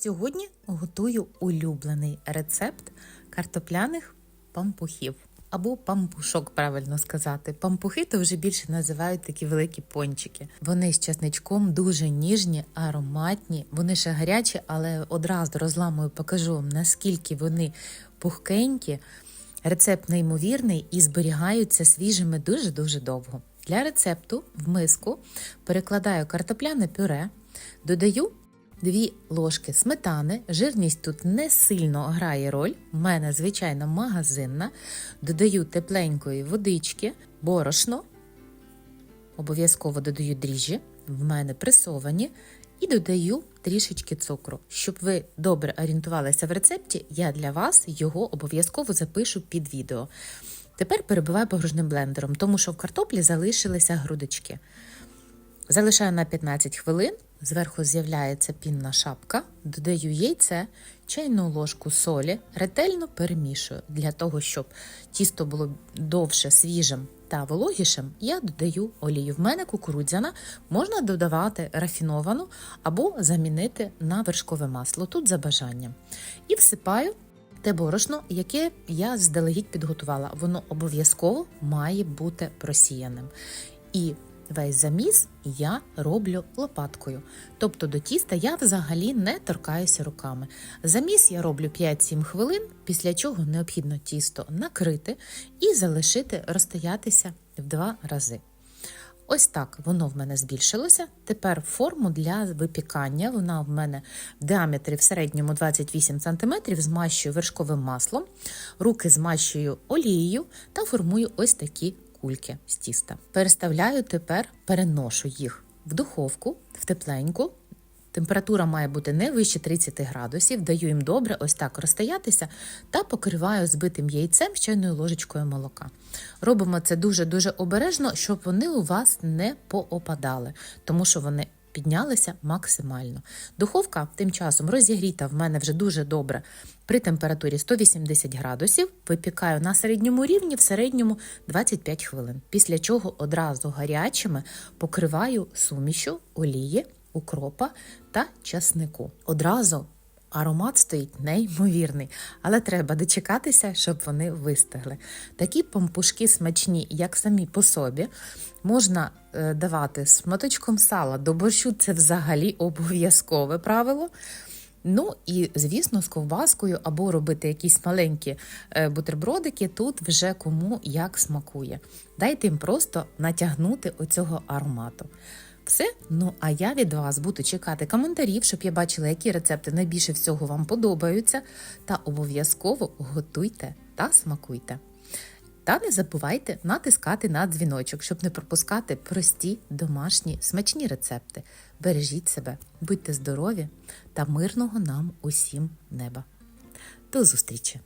Сьогодні готую улюблений рецепт картопляних пампухів. Або пампушок, правильно сказати. Пампухи то вже більше називають такі великі пончики. Вони з часничком дуже ніжні, ароматні. Вони ще гарячі, але одразу розламую, покажу вам, наскільки вони пухкенькі. Рецепт неймовірний і зберігаються свіжими дуже-дуже довго. Для рецепту в миску перекладаю картопляне пюре, додаю 2 ложки сметани. Жирність тут не сильно грає роль. В мене, звичайно, магазинна. Додаю тепленької водички, борошно. Обов'язково додаю дріжджі, в мене пресовані. І додаю трішечки цукру. Щоб ви добре орієнтувалися в рецепті, я для вас його обов'язково запишу під відео. Тепер перебиваю погружним блендером, тому що в картоплі залишилися грудочки. Залишаю на 15 хвилин, зверху з'являється пінна шапка, додаю яйце, чайну ложку солі, ретельно перемішую. Для того, щоб тісто було довше свіжим та вологішим, я додаю олію. В мене кукурудзяна, можна додавати рафіновану або замінити на вершкове масло, тут за бажанням. І всипаю те борошно, яке я здалегідь підготувала. Воно обов'язково має бути просіяним. І Весь заміс я роблю лопаткою. Тобто до тіста я взагалі не торкаюся руками. Заміс я роблю 5-7 хвилин, після чого необхідно тісто накрити і залишити розстоятися в два рази. Ось так воно в мене збільшилося. Тепер форму для випікання. Вона в мене в діаметрі в середньому 28 см, змащую вершковим маслом, руки змащую олією та формую ось такі кульки з тіста. Переставляю тепер, переношу їх в духовку, в тепленьку. Температура має бути не вище 30 градусів, даю їм добре ось так розстоятися та покриваю збитим яйцем з чайною ложечкою молока. Робимо це дуже-дуже обережно, щоб вони у вас не поопадали, тому що вони піднялися максимально. Духовка тим часом розігріта в мене вже дуже добре при температурі 180 градусів. Випікаю на середньому рівні в середньому 25 хвилин. Після чого одразу гарячими покриваю сумішю олії, укропа та часнику. Одразу Аромат стоїть неймовірний, але треба дочекатися, щоб вони вистигли. Такі пампушки смачні, як самі по собі, можна е, давати з сала до борщу це взагалі обов'язкове правило. Ну і, звісно, з ковбаскою або робити якісь маленькі е, бутербродики, тут вже кому як смакує. Дайте їм просто натягнути оцього аромату. Все, ну а я від вас буду чекати коментарів, щоб я бачила, які рецепти найбільше всього вам подобаються. Та обов'язково готуйте та смакуйте. Та не забувайте натискати на дзвіночок, щоб не пропускати прості домашні смачні рецепти. Бережіть себе, будьте здорові та мирного нам усім неба. До зустрічі!